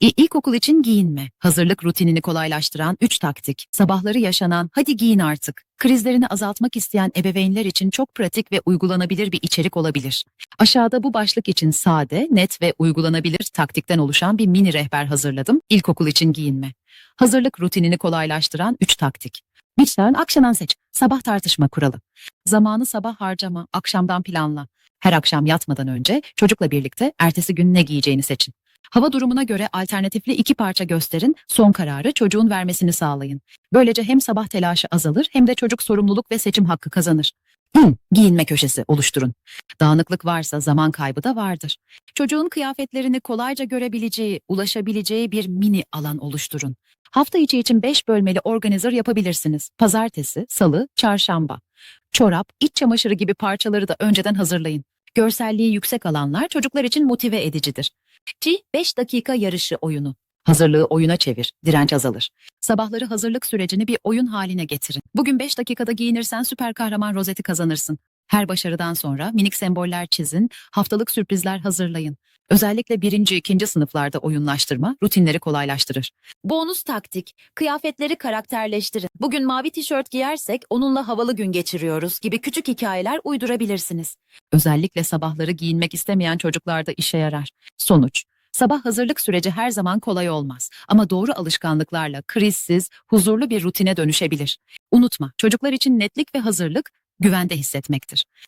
İlkokul için giyinme, hazırlık rutinini kolaylaştıran 3 taktik, sabahları yaşanan hadi giyin artık, krizlerini azaltmak isteyen ebeveynler için çok pratik ve uygulanabilir bir içerik olabilir. Aşağıda bu başlık için sade, net ve uygulanabilir taktikten oluşan bir mini rehber hazırladım. İlkokul için giyinme. Hazırlık rutinini kolaylaştıran 3 taktik. Biçten akşamdan seç. Sabah tartışma kuralı. Zamanı sabah harcama, akşamdan planla. Her akşam yatmadan önce çocukla birlikte ertesi gün ne giyeceğini seçin. Hava durumuna göre alternatifli iki parça gösterin, son kararı çocuğun vermesini sağlayın. Böylece hem sabah telaşı azalır hem de çocuk sorumluluk ve seçim hakkı kazanır. Hı, giyinme köşesi oluşturun. Dağınıklık varsa zaman kaybı da vardır. Çocuğun kıyafetlerini kolayca görebileceği, ulaşabileceği bir mini alan oluşturun. Hafta içi için 5 bölmeli organizer yapabilirsiniz. Pazartesi, salı, çarşamba. Çorap, iç çamaşırı gibi parçaları da önceden hazırlayın. Görselliği yüksek alanlar çocuklar için motive edicidir. Ci 5 dakika yarışı oyunu. Hazırlığı oyuna çevir, direnç azalır. Sabahları hazırlık sürecini bir oyun haline getirin. Bugün 5 dakikada giyinirsen süper kahraman rozeti kazanırsın. Her başarıdan sonra minik semboller çizin, haftalık sürprizler hazırlayın. Özellikle birinci, ikinci sınıflarda oyunlaştırma rutinleri kolaylaştırır. Bonus taktik. Kıyafetleri karakterleştirin. Bugün mavi tişört giyersek onunla havalı gün geçiriyoruz gibi küçük hikayeler uydurabilirsiniz. Özellikle sabahları giyinmek istemeyen çocuklarda işe yarar. Sonuç Sabah hazırlık süreci her zaman kolay olmaz ama doğru alışkanlıklarla krizsiz, huzurlu bir rutine dönüşebilir. Unutma, çocuklar için netlik ve hazırlık güvende hissetmektir.